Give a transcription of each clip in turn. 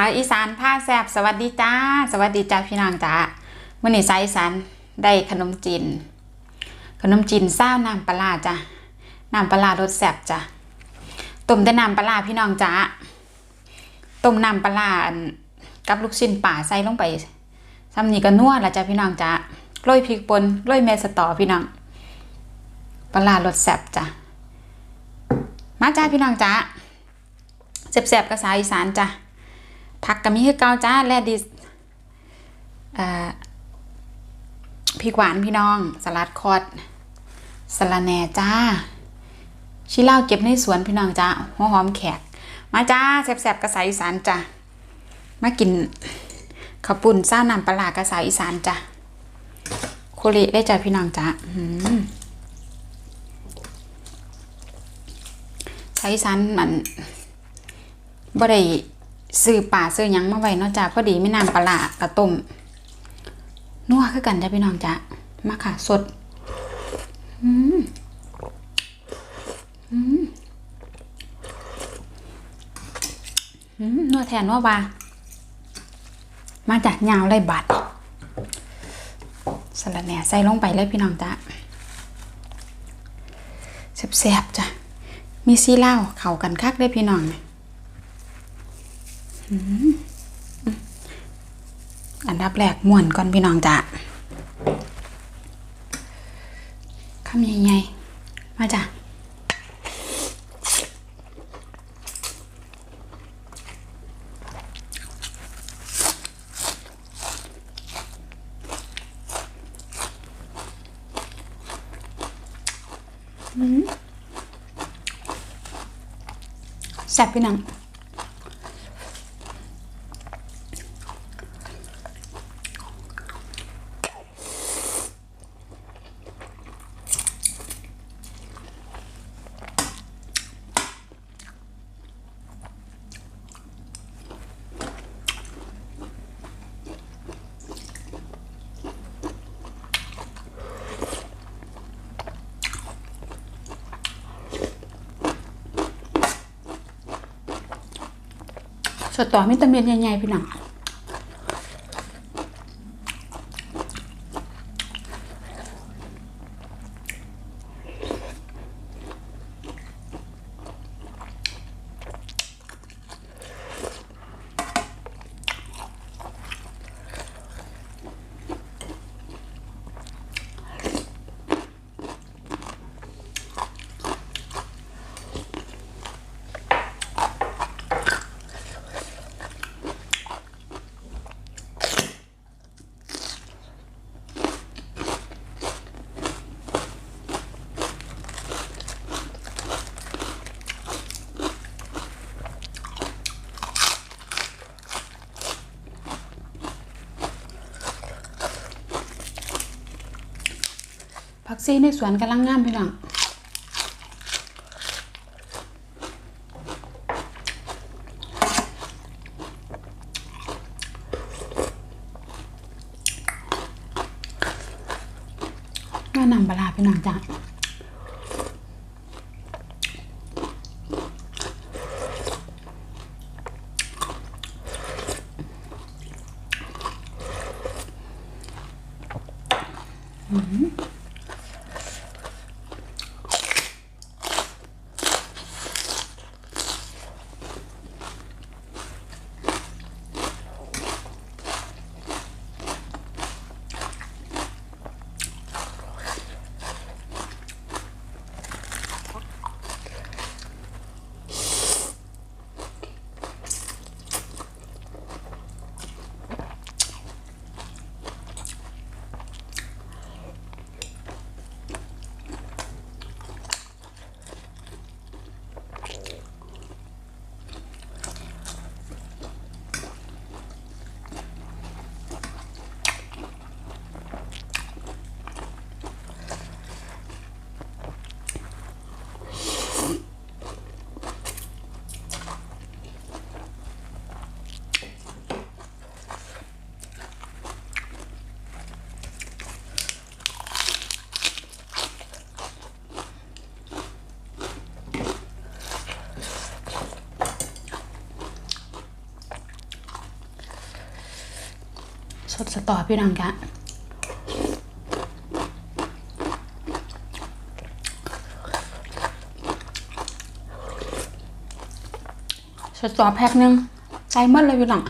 าวอีสานผ้าแซบสวัสดีจ้า สวัสดีจ้าพี่น้องจ้ามื่อนี้สาวอีสานได้ขนมจีน ขนมจีนเศร้าวน้ำปลาร้าจ้ะน้ำปลารสแซบจ้ะต้มแต่น้ำปลาพี่น้องจ้าต้มน้ำปลากับลูกชิ้นป่าใส่ลงไปซ้ำนี้ก็นัวละจ้ะพี่น้องจ้าโรยพริกป่นโรยเมสตอพี่น้องปลารสแซบจ้ะมาจ้าพี่น้องจ้าแซบๆกับสาวอีสานจ้ะ ผักก็มีคือเก่าจ้าและดิสเอ่อพริกหวานพี่น้อง สลัดคอดสะระแหน่จ้า ชิเล่าเก็บในสวนพี่น้องจ้าหัวหอมแขก มาจ้าแซ่บๆกระสายอีสานจ้ามากินข้าวปุ่นซ่าน้ำปลาร้ากระสายอีสานจ้าโคละได้จ้าพี่น้องจ้าอืมสายอีสานมันบ่ได้ ซื้อป่าซื้อยังมาไว้นาะจ้ะพอดีไม่น้ำปลากระต้มนัวคือกันจ้ะพี่น้องจ้ะมาค่ะ สด อืมอืมอืมนัวแทนนัววามาจากยาวไรบัดสลัดแหน่ใส่ลงไปเลยพี่น้องจ้ะแซ่บๆจ้ะมีซีเล้าเข้ากันคักได้พี่น้องเนี่ย อันดับแรกม่วนก่อนพี่น้องจ้ะคำใหญ่ๆมาจ้ะอืมแซ่บพี่น้อง สดต่อมิตามินใหญ่ๆพี่น้อง ซีในสวนกำลังงามพี่น้องแม่นำปลาร้าพี่น้องจ้ะ สดสตอพี่น้องกะสดสตอแพ็คหนึงใจมัดเลยพี่น้อง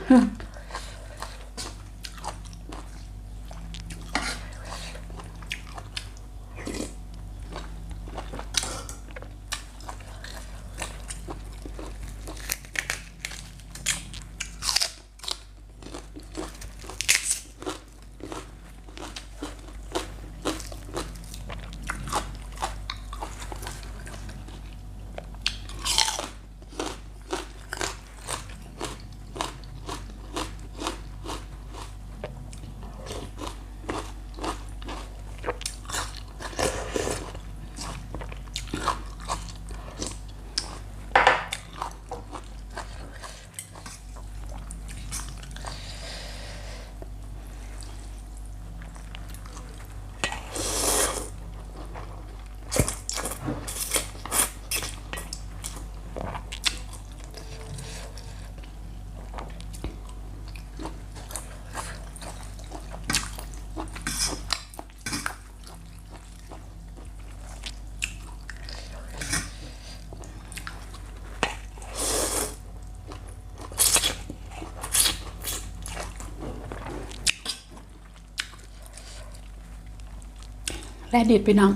แร่ดิบพี่น้อง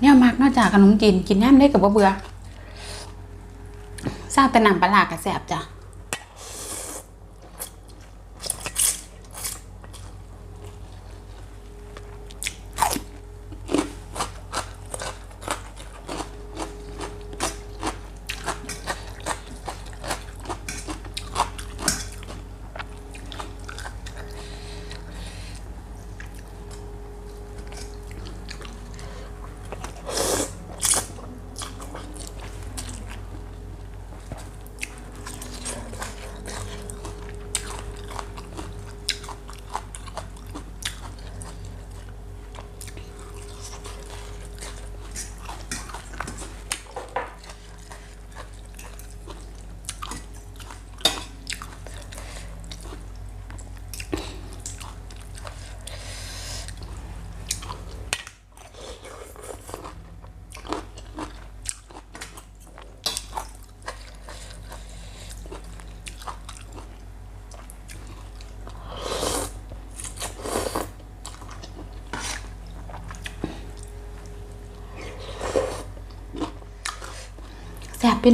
เนี่ยมากนอกจาก ขนมจีนกินย่ำได้กับบ่เบื่อทราบแต่น้ำปลาหลากระแสบจ้ะ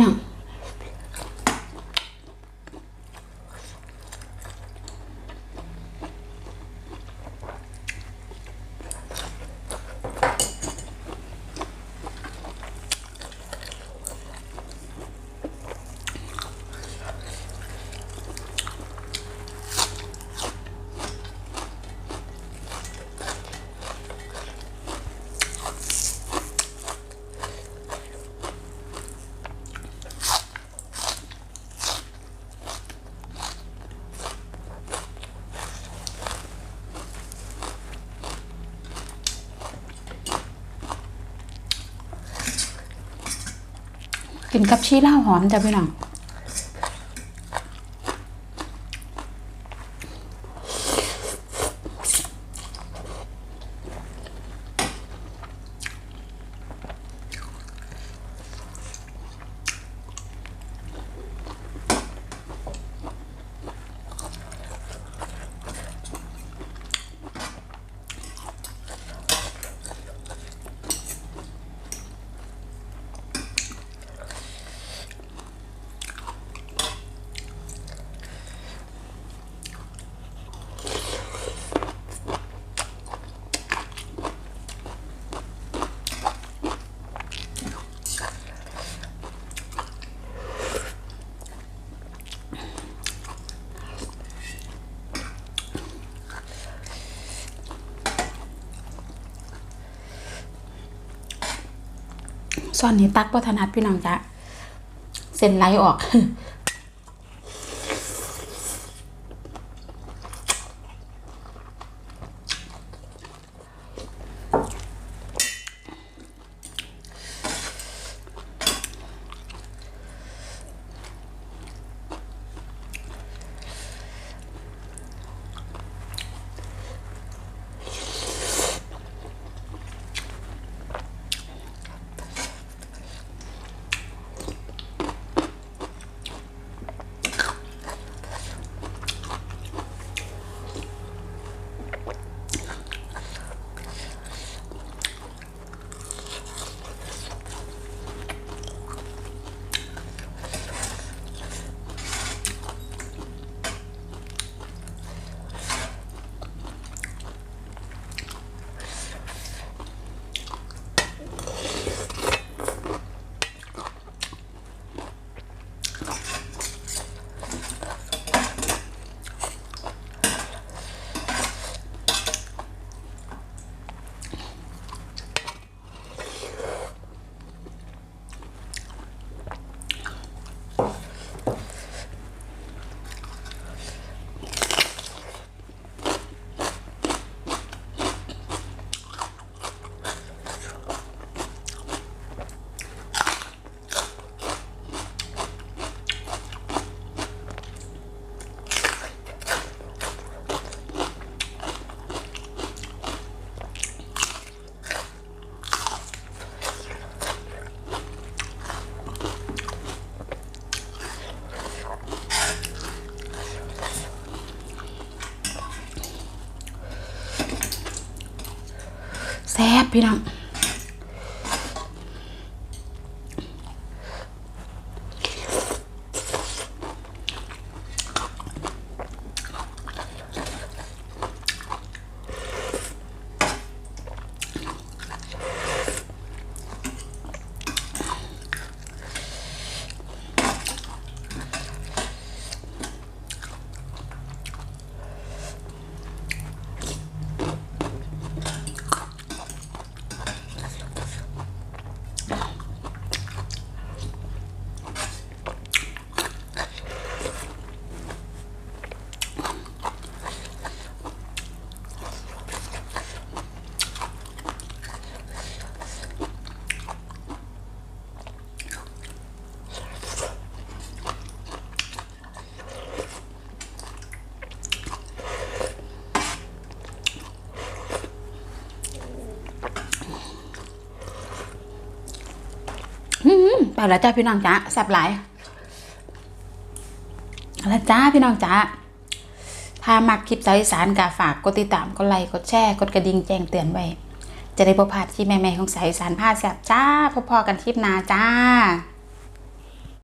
แนกินกับชีเล่าหอมจ้ะพี่น้อง ซ่อนนี้ตักบ่ถนัดพี่น้องจ้ะเส้นไหลออก ซ่บ พี่น้องไปแล้วจ้าพี่น้องจ้าแซ่บหลายเอาละจ้าพี่น้องจ้าถ้ามักคลิปสาวอีสานกาฝากกดติดตามกดไลค์กดแชร์กดกระดิ่งแจ้งเตือนไว้ จะได้ประพลาดที่แม่ๆของสาวอีสานพาแซ่บจ้าพอๆกันคลิปหน้าจ้า